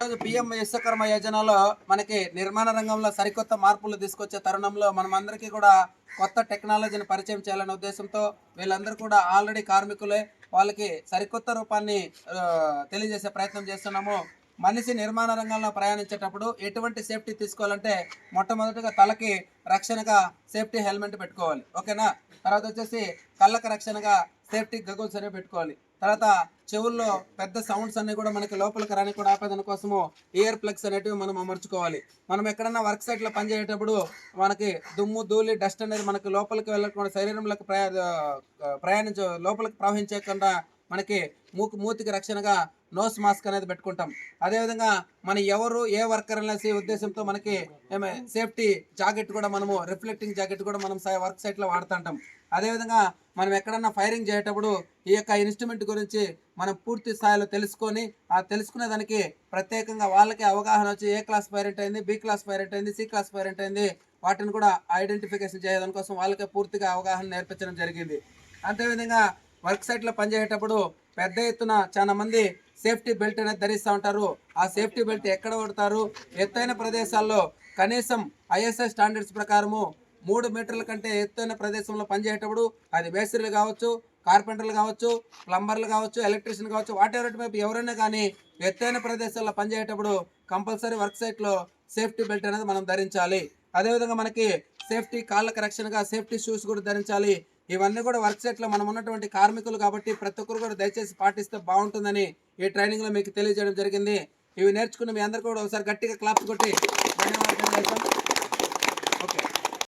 ఈరోజు పిఎం విశ్వకర్మ యోజనలో మనకి నిర్మాణ రంగంలో సరికొత్త మార్పులు తీసుకొచ్చే తరుణంలో మనం అందరికీ కూడా కొత్త టెక్నాలజీని పరిచయం చేయాలనే ఉద్దేశంతో వీళ్ళందరూ కూడా ఆల్రెడీ కార్మికులే. వాళ్ళకి సరికొత్త రూపాన్ని తెలియజేసే ప్రయత్నం చేస్తున్నాము. మనిషి నిర్మాణ రంగంలో ప్రయాణించేటప్పుడు ఎటువంటి సేఫ్టీ తీసుకోవాలంటే మొట్టమొదటిగా తలకి రక్షణగా సేఫ్టీ హెల్మెట్ పెట్టుకోవాలి. ఓకేనా? తర్వాత వచ్చేసి కళ్ళకు రక్షణగా సేఫ్టీ గగుల్స్ అనేవి పెట్టుకోవాలి. తర్వాత చెవుల్లో పెద్ద సౌండ్స్ అన్ని కూడా మనకి లోపలికి రాని కూడా ఆపేదాని కోసము ఇయర్ ప్లగ్స్ అనేటివి మనం అమర్చుకోవాలి. మనం ఎక్కడన్నా వర్క్ సైట్లో పనిచేసేటప్పుడు మనకి దుమ్ము ధూళి డస్ట్ అనేది మనకి లోపలికి వెళ్ళకుండా శరీరంలోకి ప్రయా ప్రయాణించ లోపలికి ప్రవహించకుండా మనకి మూకు మూతికి రక్షణగా నోస్ మాస్క్ అనేది పెట్టుకుంటాం. అదేవిధంగా మన ఎవరు ఏ వర్కర్ అనేసి ఉద్దేశంతో మనకి సేఫ్టీ జాకెట్ కూడా మనము రిఫ్లెక్టింగ్ జాకెట్ కూడా మనం వర్క్ సైట్లో వాడుతుంటాం అదేవిధంగా మనం ఎక్కడన్నా ఫైరింగ్ చేసేటప్పుడు ఈ యొక్క ఇన్స్ట్రుమెంట్ గురించి మనం పూర్తి స్థాయిలో తెలుసుకొని ఆ తెలుసుకునే దానికి ప్రత్యేకంగా వాళ్ళకి అవగాహన వచ్చి ఏ క్లాస్ పైరెంట్ అయింది బి క్లాస్ పైరెంట్ అయింది సి క్లాస్ పైరెంట్ అయింది వాటిని కూడా ఐడెంటిఫికేషన్ చేయడం కోసం వాళ్ళకే పూర్తిగా అవగాహన నేర్పించడం జరిగింది. అంతేవిధంగా వర్క్ సైట్లో పనిచేసేటప్పుడు పెద్ద ఎత్తున చాలా మంది సేఫ్టీ బెల్ట్ అనేది ధరిస్తూ ఉంటారు. ఆ సేఫ్టీ బెల్ట్ ఎక్కడ పడతారు ఎత్తైన ప్రదేశాల్లో కనీసం ఐఎస్ఐ స్టాండర్డ్స్ ప్రకారము మూడు మీటర్ల కంటే ఎత్తైన ప్రదేశంలో పనిచేసేటప్పుడు అది మేస్త్రీలు కావచ్చు కార్పెంటర్లు కావచ్చు ప్లంబర్లు కావచ్చు ఎలక్ట్రీషియన్ కావచ్చు వాటెవర్ వైపు ఎవరైనా కానీ ఎత్తైన ప్రదేశాల్లో పనిచేసేటప్పుడు కంపల్సరీ వర్క్ సైట్లో సేఫ్టీ బెల్ట్ అనేది మనం ధరించాలి. అదేవిధంగా మనకి సేఫ్టీ కాళ్ళకు రక్షణగా సేఫ్టీ షూస్ కూడా ధరించాలి. ఇవన్నీ కూడా వర్క్ సైట్లో మనం ఉన్నటువంటి కార్మికులు కాబట్టి ప్రతి ఒక్కరు కూడా దయచేసి పాటిస్తే బాగుంటుందని ఈ ట్రైనింగ్లో మీకు తెలియజేయడం జరిగింది. ఇవి నేర్చుకున్న మీ అందరు కూడా ఒకసారి గట్టిగా క్లాప్ కొట్టి ధన్యవాదాలు. ఓకే.